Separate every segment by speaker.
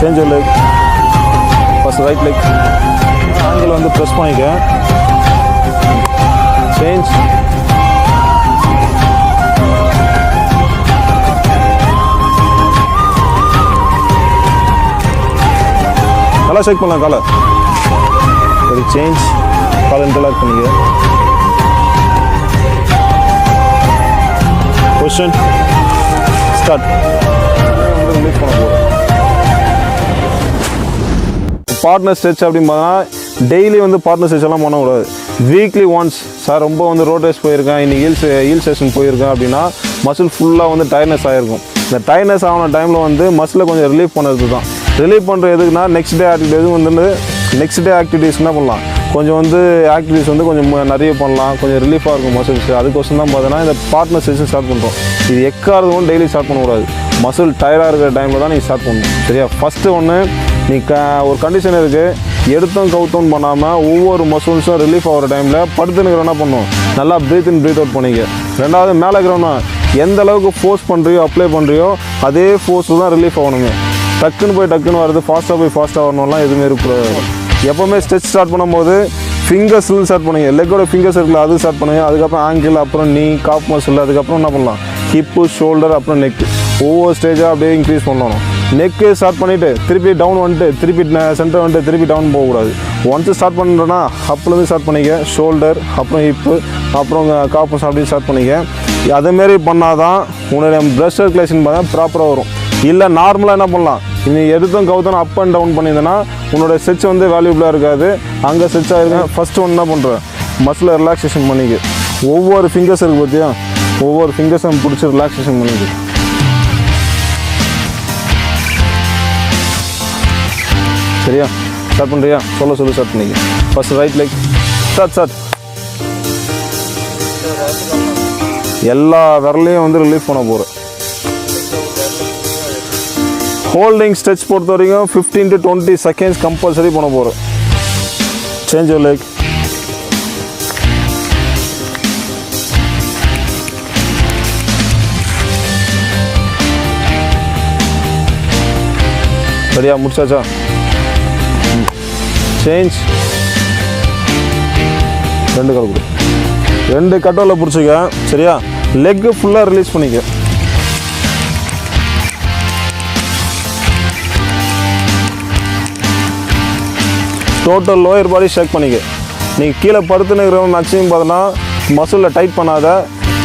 Speaker 1: Change leg first right leg angle வந்து press பண்ணிக்க. Change நல்லா ஷேக் பண்ணலாம் காலை ஒரு சேஞ்ச் காலை இன்டர்லாக் பண்ணிக்க. கொஷன் ஸ்டார்ட் ரிலீஸ் பண்ண போகிறோம் பார்ட்னர் ஸ்ட்ரெச் அப்படின்னு பார்த்தா டெய்லி வந்து பார்ட்னர் ஸ்ட்ரெச் எல்லாம் பண்ணக்கூடாது. வீக்லி ஒன்ஸ் சார் ரொம்ப வந்து ரோட் ரேஸ் போயிருக்கேன். இன்னைக்கு ஹில்ஸ் ஹில் ஸ்டேஷன் போயிருக்கேன் அப்படின்னா மசில் ஃபுல்லாக வந்து டயர்னஸ் ஆகிருக்கும் இந்த டயர்னஸ் ஆன டைமில் வந்து மசிலை கொஞ்சம் ரிலீஃப் பண்ணுறது தான். ரிலீஃப் பண்ணுறது எதுக்குன்னா நெக்ஸ்ட் டே ஆக்டிவிட்டி வந்து நெக்ஸ்ட் டே ஆக்டிவிட்டிஸ் என்ன பண்ணலாம். கொஞ்சம் வந்து ஆக்டிவிட்டிஸ் வந்து கொஞ்சம் நிறைய பண்ணலாம். கொஞ்சம் ரிலீஃபாக இருக்கும் மசில்ஸ் அதுக்கோசம் தான் பார்த்தீங்கன்னா இந்த பார்ட்னர் செஷன் ஸ்டார்ட் பண்ணுறோம் இது எக்காரதும் டெய்லி ஸ்டார்ட் பண்ணக்கூடாது. மசில் டயர்டாக இருக்கிற டைமில் தான் நீங்கள் ஸ்டார்ட் பண்ணணும். சரியா? ஃபஸ்ட்டு ஒன்று நீ க ஒரு கண்டிஷன் இருக்குது எடுத்தும் கவுத்தும் பண்ணாமல் ஒவ்வொரு மசில்ஸும் ரிலீஃப் ஆகிற டைமில் படுத்துனுக்கிற என்ன பண்ணும்? நல்லா ப்ரீத் இன் ப்ரீத் அவுட் பண்ணிக்க ரெண்டாவது மேலே இருக்கிறோன்னா எந்த அளவுக்கு ஃபோர்ஸ் பண்ணுறியோ அப்ளை பண்ணுறியோ அதே ஃபோர்ஸில் தான் ரிலீஃப் ஆகணுங்க டக்குன்னு போய் டக்குன்னு வரது ஃபாஸ்ட்டாக போய் ஃபாஸ்ட்டாக வரணும்லாம் எதுவுமே இருக்கக்கூடாது. எப்போவுமே ஸ்ட்ரெச் ஸ்டார்ட் பண்ணும்போது ஃபிங்கர்ஸ்ல ஸ்டார்ட் பண்ணுங்க. லெக்கோட ஃபிங்கர்ஸ் இருக்குல்ல அது ஸ்டார்ட் பண்ணுங்க. அதுக்கப்புறம் ஆங்கிள் அப்புறம் நீ காப் மசில் அதுக்கப்புறம் என்ன பண்ணலாம்? ஹிப்பு ஷோல்டர் அப்புறம் நெக் ஒவ்வொரு ஸ்டேஜாக அப்படியே இன்க்ரீஸ் பண்ணணும். நெக்கு ஸ்டார்ட் பண்ணிவிட்டு திருப்பி டவுன் வந்துட்டு திருப்பி சென்டர் வந்துட்டு திருப்பி டவுன் போகக்கூடாது. ஒன்ஸ் ஸ்டார்ட் பண்ணுறேன்னா அப்லேருந்து ஸ்டார்ட் பண்ணிக்க ஷோல்டர் அப்புறம் ஹிப்பு அப்புறம் காப்பஸ் அப்படின்னு ஸ்டார்ட் பண்ணிக்க. அதேமாரி பண்ணால் தான் உன்னுடைய ப்ளட் சர்க்குலேஷன் பார்த்தா ப்ராப்பராக வரும். இல்லை நார்மலாக என்ன பண்ணலாம்? நீ எடுத்தும் கவுத்தனும் அப் அண்ட் டவுன் பண்ணியிருந்தேன்னா உன்னோட ஸ்ட்ரெச் வந்து வேல்யூபிளாக இருக்காது. அங்கே ஸ்ட்ரெச் ஆகிருக்கேன் ஃபஸ்ட்டு ஒன்று என்ன பண்ணுறேன் மசில் ரிலாக்ஸேஷன் பண்ணிக்க. ஒவ்வொரு ஃபிங்கர்ஸ் இருக்குது பார்த்தியா? ஒவ்வொரு ஃபிங்கர்ஸும் பிடிச்சி ரிலாக்ஸேஷன் பண்ணிக்கு. சரியா? ஸ்டார்ட் பண்ணுறியா சொல்ல சொல்லு ஸ்டார்ட் பண்ணிக்க. First right leg start start எல்லா விரலையும் வந்து ரிலீஃப் பண்ண போகிறேன் ஹோல்டிங் ஸ்ட்ரெச் பொறுத்த வரைக்கும் fifteen to twenty seconds compulsory பண்ண போகிறோம் சேஞ்ச் யூர் லைக் சரியா? முடிச்சாச்சா? சேஞ்ச் ரெண்டு கால் கொடு. ரெண்டு கட்டோவில் பிடிச்சிக்க. சரியா? லெக்கு ஃபுல்லாக ரிலீஸ் பண்ணிக்க. டோட்டல் லோயர் பாடி ஷேக் பண்ணிக்க. நீங்கள் கீழே படுத்துனுக்கிற மேக்ஸிமம் பார்த்தோன்னா மசிலில் டைட் பண்ணாத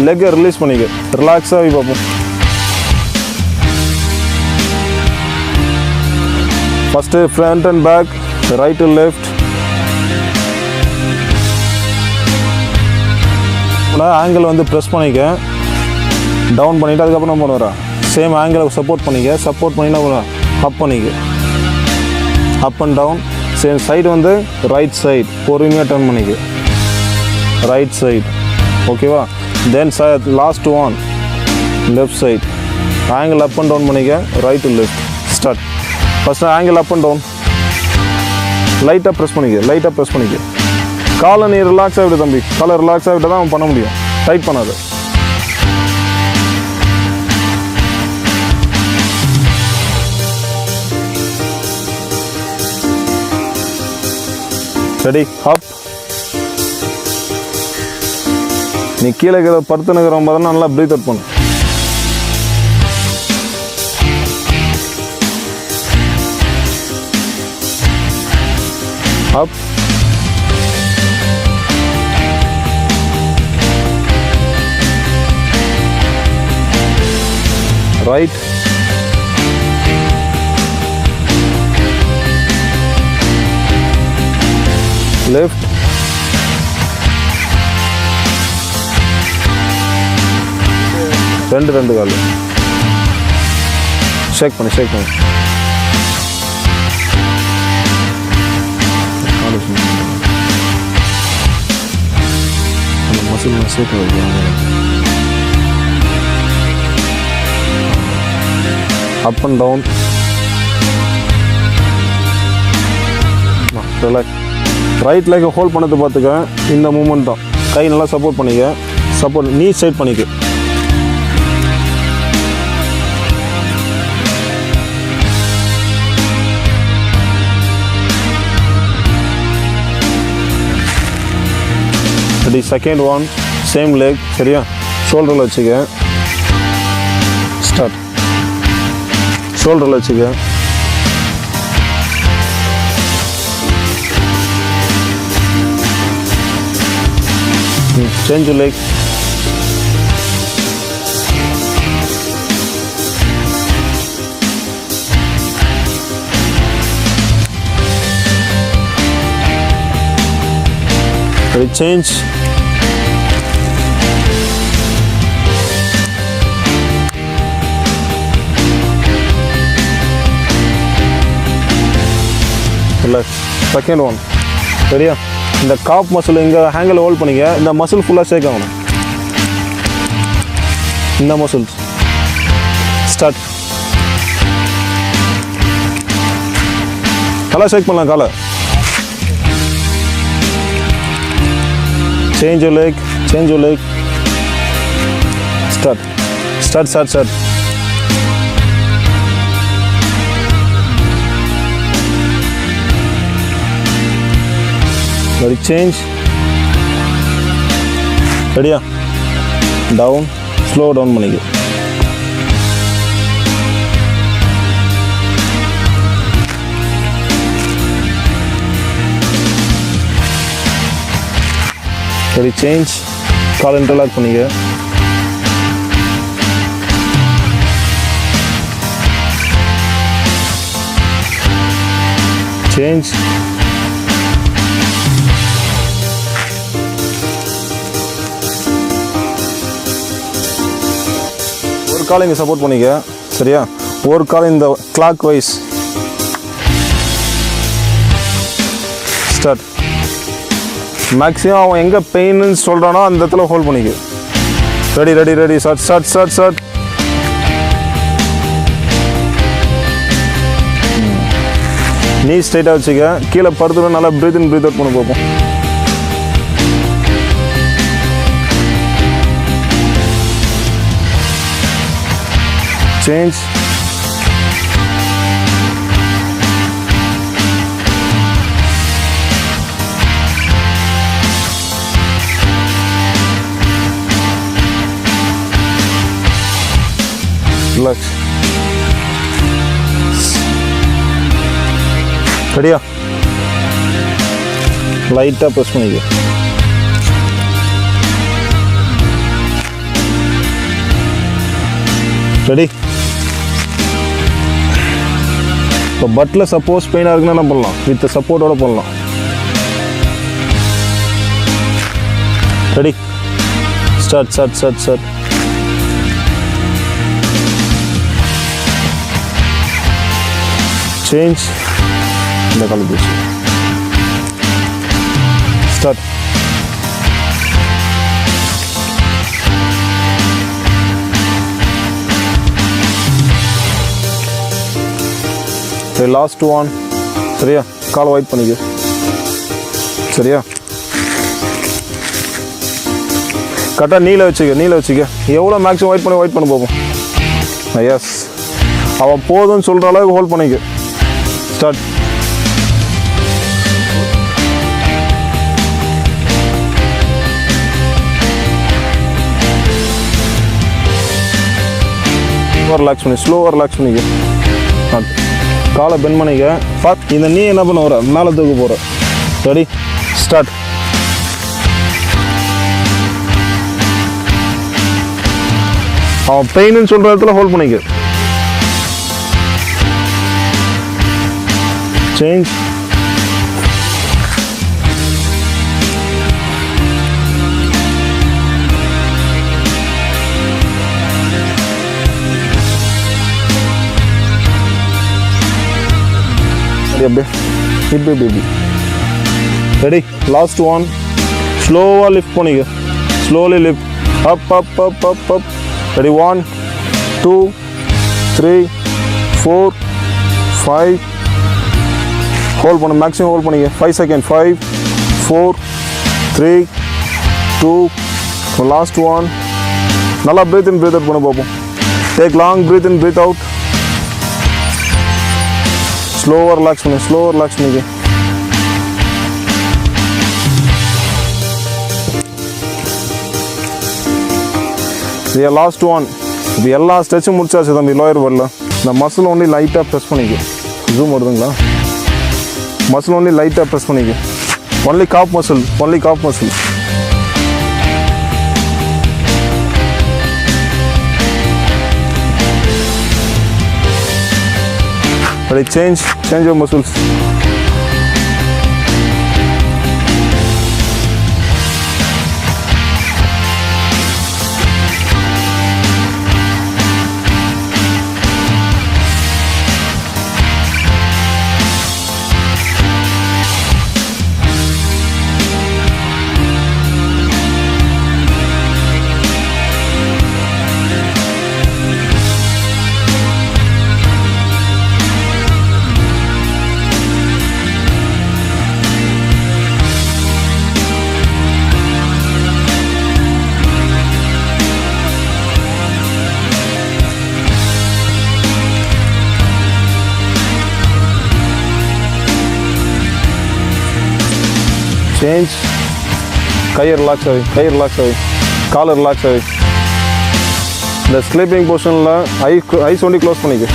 Speaker 1: லெக்கை ரிலீஸ் பண்ணிக்க. ரிலாக்ஸாக பார்ப்போம் first front and back right to left ankle வந்து ப்ரெஸ் பண்ணிக்க. டவுன் பண்ணிவிட்டு அதுக்கப்புறம் என்ன பண்ணுறேன் சேம் ஆங்கிளை சப்போர்ட் பண்ணிக்க. சப்போர்ட் பண்ணி என்ன அப் பண்ணிக்க. Up and down same side வந்து ரைட் சைடு பொறுமையாக டர்ன் பண்ணிக்க. ரைட் சைடு ஓகேவா தென் ச last one left side ankle up and down பண்ணிக்க. Right to left start first ankle up and down லைட்டாக ப்ரெஸ் பண்ணிக்க லைட்டாக ப்ரெஸ் பண்ணிக்க. காலை நீ ரிலாக்ஸாக விடு தம்பி. காலை ரிலாக்ஸாக ஆகிட்டு தான் அவன் பண்ண முடியும். டைட் பண்ணாது. ரெடி ஹப் நீ கீழே இருக்கிற படுத்து நிற்கிறவன் பார்த்தா நல்லா ப்ரீத் அவுட் பண்ணு. அப் right. Left ரெண்டு ரெண்டு கால். ஷேக் பண்ணு ஷேக் பண்ணு. காலு சும்மா. அந்த மசில் வைக்கிறாங்க up and down relax right லெக்கை hold பண்ணது பார்த்துக்க. இந்த மூமெண்ட் தான். கை நல்லா சப்போர்ட் பண்ணிக்க. சப்போர்ட் நீ சைட் பண்ணிக்க. Ready second one same leg சரியா? ஷோல்டரில் வச்சுக்க. ஸ்டார்ட் ஷோல்டரில் வச்சுக்க. Change leg Ready, change. இல்லை செகண்ட் ஒன் சரியா? இந்த காப் மசில் இங்கே ஹேங்கில் ஹோல்ட் பண்ணிங்க இந்த மசில் ஃபுல்லாக ஷேக் ஆகணும். இந்த மசில் ஸ்டார்ட் நல்லா ஷேக் பண்ணலாம் காலை. change your leg change your leg start start start start ready change ரெடியா டவுன் ஸ்லோ டவுன் பண்ணிக்க சரி சேஞ்ச் கால் இன்டர்லாக் பண்ணிக்க. சேஞ்ச் ஒரு கால் இங்கே சப்போர்ட் பண்ணிக்க. சரியா? ஒரு கால் இந்த கிளாக் வைஸ் ஸ்டார்ட் மேக்ஸிமம் அவன் எங்கே பெயின்னு சொல்கிறானோ அந்த இடத்துல ஹோல்ட் பண்ணிக்க. Ready ready ready start start start start நீ ஸ்ட்ரைட்டாக வச்சுக்க. கீழே படுத்துட்டு நல்லா ப்ரீத் இன் ப்ரீத் அவுட் பண்ணி பார்ப்போம் சேஞ்ச் luck. ரெடியா லைட்டாக ப்ரெஸ் பண்ணிக்க. ரெடி இப்போ பட்டில் சப்போஸ் பெயினாக இருக்குன்னா என்ன பண்ணலாம்? வித் சப்போர்ட்டோட பண்ணலாம். Ready start start start start change இந்த கால் போச்சு ஸ்டார்ட் சரி லாஸ்ட் ஒன் சரியா? காலை ஒயிட் பண்ணிக்க. சரியா? கரெக்டாக நீல வச்சுக்க நீல வச்சுக்க. எவ்வளோ மேக்ஸிமம் ஒயிட் பண்ணி ஒயிட் பண்ண போகும்? எஸ் அவன் போதும்னு சொல்கிற அளவுக்கு ஹோல்ட் பண்ணிக்க. ஸ்டார்ட் ரிலாக்ஸ் பண்ணி ஸ்லோவாக ரிலாக்ஸ் பண்ணிக்க ஆ. காலை பெண்ட் பண்ணிக்க. பாத் இந்த நீ என்ன பண்ண வர மேலே தூக்க போகிற ரெடி ஸ்டார்ட் அவன் பெயின்னு சொல்கிற இடத்துல ஹோல்ட் பண்ணிக்க. சேஞ்ச் அப்படி அப்படியே இப்படி இப்படி இப்படி ரெடி லாஸ்ட் ஒன் ஸ்லோவாக லிஃப்ட் பண்ணிக்க slowly lift up up up up up ready one two three four five hold பண்ணு மேக்ஸிமம் ஹோல்ட் பண்ணிக்க. Five second five four three two last one நல்லா ப்ரீத் இன் ப்ரீத் அவுட் பண்ண பார்ப்போம் take long breath in breathe out ஸ்லோவாக relax பண்ணு ஸ்லோவாக relax பண்ணிக்க. இது லாஸ்ட் ஒன் இப்போ எல்லா ஸ்ட்ரெச்சும் முடிச்சாச்சு தம்பி லோயர் வரல இந்த மசில் ஒன்லி லைட்டாக ப்ரெஸ் பண்ணிக்க. ஜூம் வருதுங்களா? மசில் ஒன்லி லைட்டாக ப்ரெஸ் பண்ணிக்க only calf muscle only calf muscle Ready, change, change your muscles. Change கையை ரிலாக்ஸ் ஆகி கை ரிலாக்ஸ் ஆகி காலை ரிலாக்ஸ் ஆகி இந்த ஸ்லீப்பிங் பொசிஷனில் ஐ ஐஸ் ஒண்டி க்ளோஸ் பண்ணிக்க.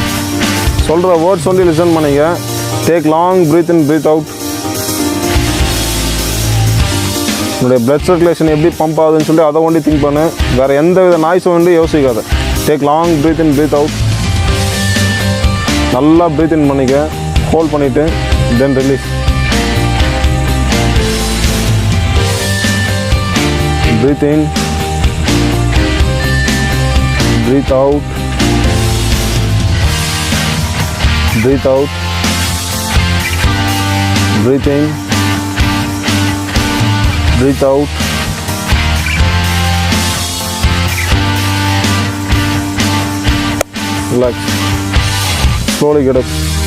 Speaker 1: சொல்கிற வேர்ட்ஸ் ஒண்டி லிசன் பண்ணிக்க. Take long breath in breathe out உன்னுடைய பிளட் சர்க்குலேஷன் எப்படி பம்ப் ஆகுதுன்னு சொல்லி அதை ஒண்டி திங்க் பண்ணு. வேறு எந்த வித நாய்ஸும் வந்து யோசிக்காத. Take long breath in breathe out நல்லா ப்ரீத் இன் பண்ணிக்க. ஹோல்ட் பண்ணிவிட்டு then release breathe in breathe out breathe out breathe in breathe out relax slowly get up